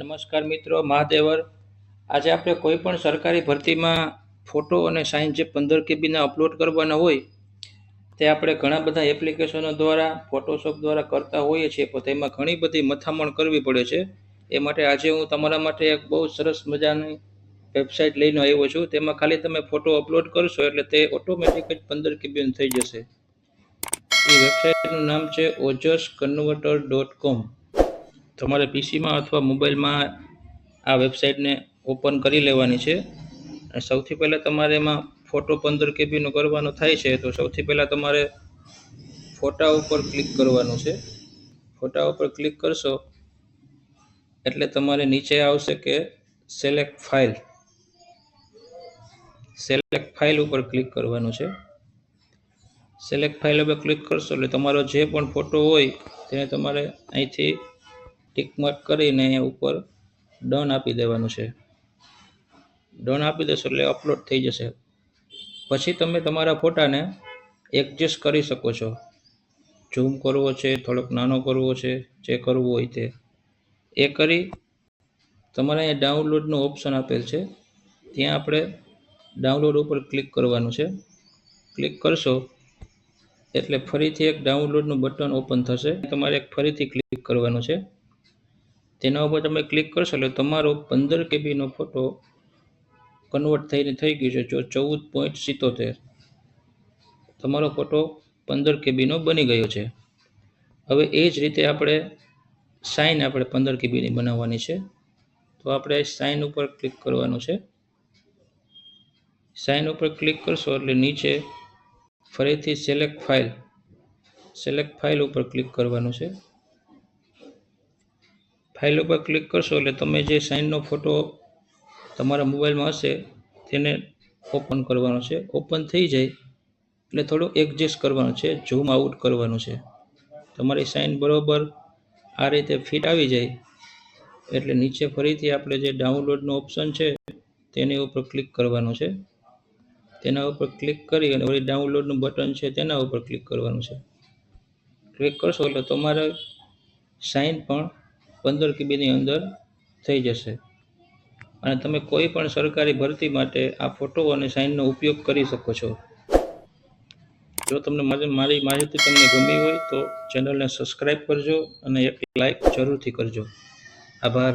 નમસ્કાર મિત્રો, મહાદેવર. આજે આપણે કોઈ પણ સરકારી ભરતીમાં ફોટો અને સાઇન જે પંદર કેબીના અપલોડ કરવાના હોય, તે આપણે ઘણા બધા એપ્લિકેશનો દ્વારા ફોટોશોપ દ્વારા કરતા હોઈએ છીએ, પણ તેમાં ઘણી બધી મથામણ કરવી પડે છે. એ માટે આજે હું તમારા માટે એક બહુ સરસ મજાની વેબસાઇટ લઈને આવ્યો છું. તેમાં ખાલી તમે ફોટો અપલોડ કરશો એટલે તે ઓટોમેટિક જ પંદર કેબીનું થઈ જશે. એ વેબસાઇટનું નામ છે ઓજસ કન્વર્ટર ડોટ કોમ તમારે પીસીમાં અથવા મોબાઈલમાં આ વેબસાઇટને ઓપન કરી લેવાની છે. સૌથી પહેલાં તમારે એમાં ફોટો પંદર કેબીનો કરવાનો થાય છે, તો સૌથી પહેલાં તમારે ફોટા ઉપર ક્લિક કરવાનું છે. ફોટા ઉપર ક્લિક કરશો, એટલે તમારે નીચે આવશે કે સિલેક્ટ ફાઇલ સિલેક્ટ ફાઇલ ઉપર ક્લિક કરવાનું છે. સિલેક્ટ ફાઇલ ઉપર ક્લિક કરશો, એટલે તમારો જે પણ ફોટો હોય તેને તમારે અહીંથી ટિક માર્ક કરીને અહીંયા ઉપર ડન આપી દેવાનું છે. ડન આપી દેશો એટલે અપલોડ થઈ જશે. પછી તમે તમારા ફોટાને એડજસ્ટ કરી શકો છો. ઝૂમ કરવો છે, થોડોક નાનો કરવો છે, જે કરવું હોય તે. એ કરી તમારે અહીંયા ડાઉનલોડનું ઓપ્શન આપેલ છે. ત્યાં આપણે ડાઉનલોડ ઉપર ક્લિક કરવાનું છે. ક્લિક કરશો એટલે ફરીથી એક ડાઉનલોડનું બટન ઓપન થશે. તમારે એક ફરીથી ક્લિક કરવાનું છે. તેના ઉપર તમે ક્લિક કરશો એટલે તમારો પંદર કેબીનો ફોટો કન્વર્ટ થઈને થઈ ગયો છે. જો ચૌદ પોઈન્ટ સિત્તોતેર. તમારો ફોટો પંદર કેબીનો બની ગયો છે. હવે એ જ રીતે આપણે સાઇન આપણે પંદર કેબીની બનાવવાની છે. તો આપણે સાઇન ઉપર ક્લિક કરવાનું છે. સાઇન ઉપર ક્લિક કરશો એટલે નીચે ફરીથી સિલેક્ટ ફાઇલ સિલેક્ટ ફાઇલ ઉપર ક્લિક કરવાનું છે. ફાઇલ ઉપર ક્લિક કરશો એટલે તમે જે સાઇનનો ફોટો તમારા મોબાઈલમાં હશે, તેને ઓપન કરવાનો છે. ઓપન થઈ જાય એટલે થોડું એડજસ્ટ કરવાનું છે ઝૂમ આઉટ કરવાનું છે. તમારી સાઇન બરોબર આ રીતે ફિટ આવી જાય એટલે નીચે ફરીથી આપણે જે ડાઉનલોડનું ઓપ્શન છે, તેની ઉપર ક્લિક કરવાનું છે. તેના ઉપર ક્લિક કરી અને વળી ડાઉનલોડનું બટન છે, તેના ઉપર ક્લિક કરવાનું છે. ક્લિક કરશો એટલે તમારે સાઇન પણ પંદર કેબીની અંદર થઈ જશે. અને તમે કોઈ પણ સરકારી ભરતી માટે આ ફોટો અને સાઇનનો ઉપયોગ કરી શકો છો. જો તમને મારી માહિતી તમને ગમી હોય તો ચેનલને સબસ્ક્રાઈબ કરજો અને એક લાઈક જરૂરથી કરજો. આભાર.